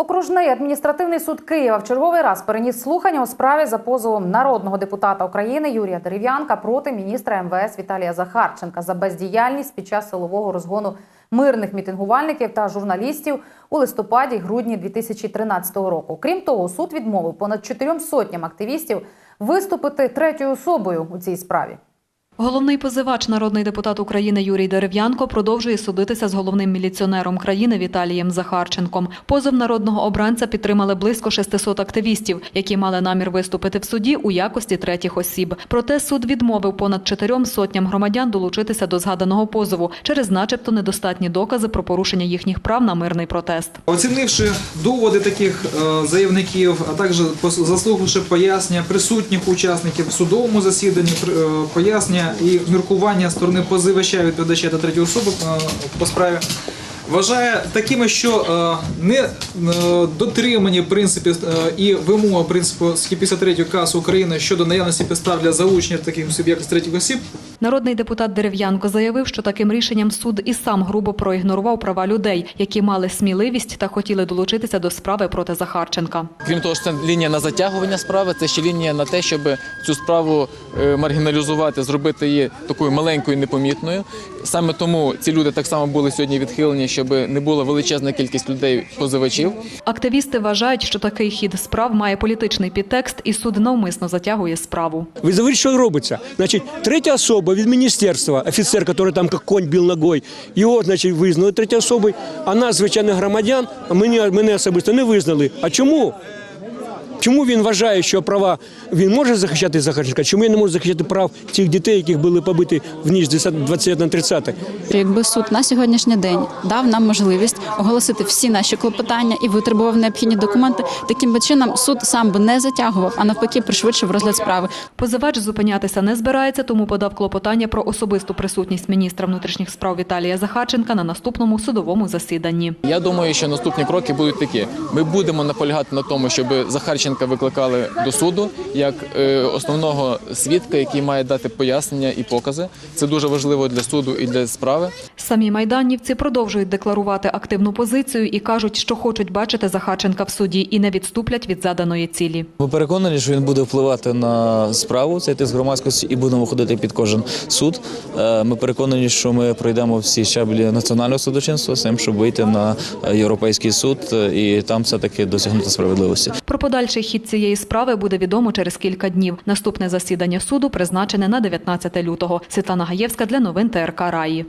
Окружний адміністративний суд Києва в черговий раз переніс слухання у справі за позовом народного депутата України Юрія Дерев'янка проти міністра МВС Віталія Захарченка за бездіяльність під час силового розгону мирних мітингувальників та журналістів у листопаді-грудні 2013 року. Крім того, суд відмовив понад чотирьом сотням активістів виступити третьою особою у цій справі. Головний позивач, народний депутат України Юрій Дерев'янко продовжує судитися з головним міліціонером країни Віталієм Захарченком. Позов народного обранця підтримали близько 600 активістів, які мали намір виступити в суді у якості третіх осіб. Проте суд відмовив понад чотирьом сотням громадян долучитися до згаданого позову через, начебто, недостатні докази про порушення їхніх прав на мирний протест. Оцінивши доводи таких е, заявників, а також заслухавши пояснення присутніх учасників в судовому засіданні, пр- і міркування сторони позивача, відповідача та третьої особи е, по справі, вважає такими, що е, не е, дотримані принципі і вимоги принципу статті 53 КАС України щодо наявності підстав для залучення таких суб'єктів з третіх осіб, Народний депутат Дерев'янко заявив, що таким рішенням суд і сам грубо проігнорував права людей, які мали сміливість та хотіли долучитися до справи проти Захарченка. Крім того, що це лінія на затягування справи, це ще лінія на те, щоб цю справу е, маргіналізувати, зробити її такою маленькою, непомітною. Саме тому ці люди так само були сьогодні відхилені, щоб не була величезна кількість людей позивачів. Активісти вважають, що такий хід справ має політичний підтекст, і суд навмисно затягує справу. Ви заводите, що робиться? Значить, третя особа від міністерства, офіцер, який там як конь біл ногою, його, значить, визнали третьою особою, а нас, звичайних громадян, мене, мене особисто не визнали. А чому? Чому він вважає, що права він може захищати Захарченка? Чому я не можу захищати прав цих дітей, яких були побиті в ніч 20 на 30? Якби суд на сьогоднішній день дав нам можливість оголосити всі наші клопотання і витребував необхідні документи, таким би чином суд сам би не затягував, а навпаки пришвидшив розгляд справи. Позивач зупинятися не збирається, тому подав клопотання про особисту присутність міністра внутрішніх справ Віталія Захарченка на наступному судовому засіданні. Я думаю, що наступні кроки будуть такі: ми будемо наполягати на тому, щоб Захарченка викликали до суду як е, основного свідка, який має дати пояснення і покази. Це дуже важливо для суду і для справи. Самі майданівці продовжують декларувати активну позицію і кажуть, що хочуть бачити Захарченка в суді і не відступлять від заданої цілі. Ми переконані, що він буде впливати на справу цей тиск громадськості і будемо ходити під кожен суд. Е, Ми переконані, що ми пройдемо всі щаблі національного судочинства з тим, щоб вийти на е, європейський суд і там все таки досягнути справедливості. Про подальший хід цієї справи буде відомо через кілька днів. Наступне засідання суду призначене на 19 лютого. Світлана Гаєвська для новин ТРК Раї.